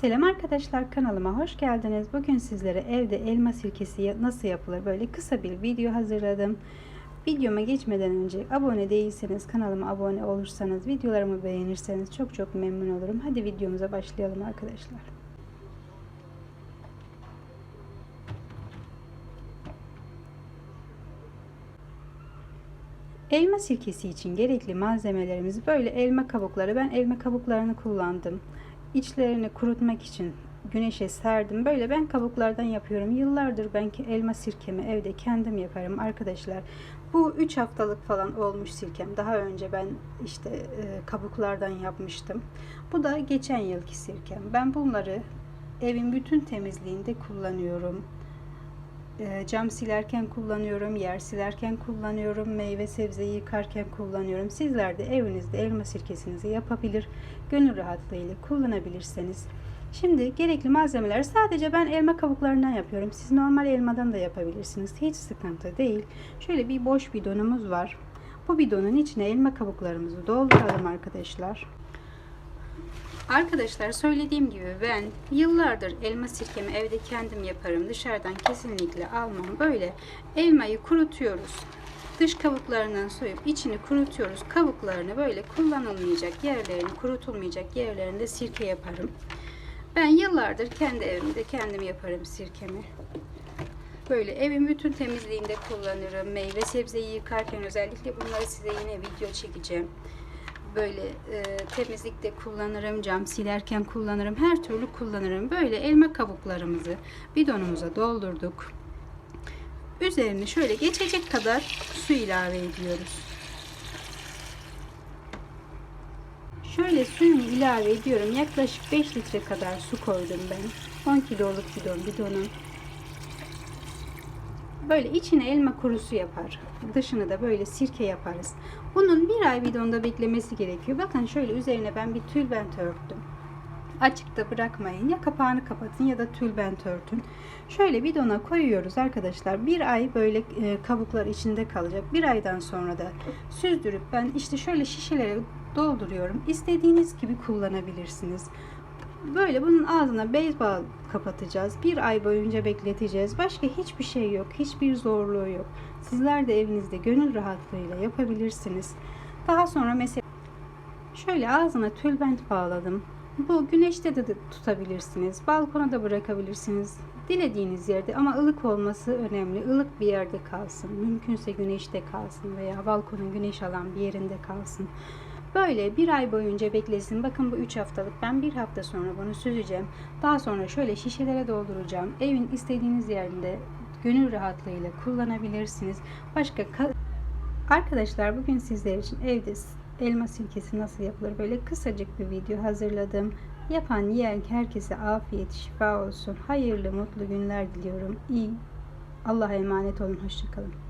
Selam arkadaşlar kanalıma hoş geldiniz. Bugün sizlere evde elma sirkesi nasıl yapılır böyle kısa bir video hazırladım. Videoma geçmeden önce abone değilseniz kanalıma abone olursanız videolarımı beğenirseniz çok çok memnun olurum. Hadi videomuza başlayalım arkadaşlar. Elma sirkesi için gerekli malzemelerimiz böyle elma kabukları. Ben elma kabuklarını kullandım. İçlerini kurutmak için güneşe serdim. Böyle ben kabuklardan yapıyorum. Yıllardır ben ki elma sirkemi evde kendim yaparım arkadaşlar. Bu 3 haftalık falan olmuş sirkem. Daha önce ben işte e, kabuklardan yapmıştım. Bu da geçen yılki sirkem. Ben bunları evin bütün temizliğinde kullanıyorum. E, cam silerken kullanıyorum, yer silerken kullanıyorum, meyve sebze yıkarken kullanıyorum. Sizler de evinizde elma sirkesinizi yapabilir, gönül rahatlığıyla kullanabilirseniz. Şimdi gerekli malzemeler sadece ben elma kabuklarından yapıyorum. Siz normal elmadan da yapabilirsiniz. Hiç sıkıntı değil. Şöyle bir boş bidonumuz var. Bu bidonun içine elma kabuklarımızı dolduralım arkadaşlar. Arkadaşlar söylediğim gibi ben yıllardır elma sirkemi evde kendim yaparım. Dışarıdan kesinlikle almam. Böyle elmayı kurutuyoruz. Dış kabuklarından soyup içini kurutuyoruz. Kabuklarını böyle kullanılmayacak yerlerini, kurutulmayacak yerlerinde sirke yaparım. Ben yıllardır kendi evimde kendim yaparım sirkemi. Böyle evin bütün temizliğinde kullanırım. Meyve sebzeyi yıkarken özellikle bunları size yine video çekeceğim böyle e, temizlikte kullanırım, cam silerken kullanırım, her türlü kullanırım. Böyle elma kabuklarımızı bidonumuza doldurduk. Üzerini şöyle geçecek kadar su ilave ediyoruz. Şöyle suyumu ilave ediyorum. Yaklaşık 5 litre kadar su koydum ben. 10 kiloluk bidon bidonun. Böyle içine elma kurusu yapar. Dışını da böyle sirke yaparız. Bunun bir ay bidonda beklemesi gerekiyor. Bakın şöyle üzerine ben bir tülbent örttüm. Açıkta bırakmayın. Ya kapağını kapatın ya da tülbent örtün. Şöyle bidona koyuyoruz arkadaşlar. Bir ay böyle e, kabuklar içinde kalacak. Bir aydan sonra da süzdürüp ben işte şöyle şişelere dolduruyorum. İstediğiniz gibi kullanabilirsiniz. Böyle bunun ağzına beyzbol kapatacağız. Bir ay boyunca bekleteceğiz. Başka hiçbir şey yok. Hiçbir zorluğu yok. Sizler de evinizde gönül rahatlığıyla yapabilirsiniz. Daha sonra mesela şöyle ağzına tülbent bağladım. Bu güneşte de tutabilirsiniz. Balkona da bırakabilirsiniz. Dilediğiniz yerde ama ılık olması önemli. Ilık bir yerde kalsın. Mümkünse güneşte kalsın veya balkonun güneş alan bir yerinde kalsın. Böyle bir ay boyunca beklesin. Bakın bu 3 haftalık. Ben bir hafta sonra bunu süzeceğim. Daha sonra şöyle şişelere dolduracağım. Evin istediğiniz yerinde gönül rahatlığıyla kullanabilirsiniz. Başka Arkadaşlar bugün sizler için evde elma sirkesi nasıl yapılır böyle kısacık bir video hazırladım. Yapan yiyen herkese afiyet, şifa olsun. Hayırlı, mutlu günler diliyorum. İyi. Allah'a emanet olun. Hoşçakalın.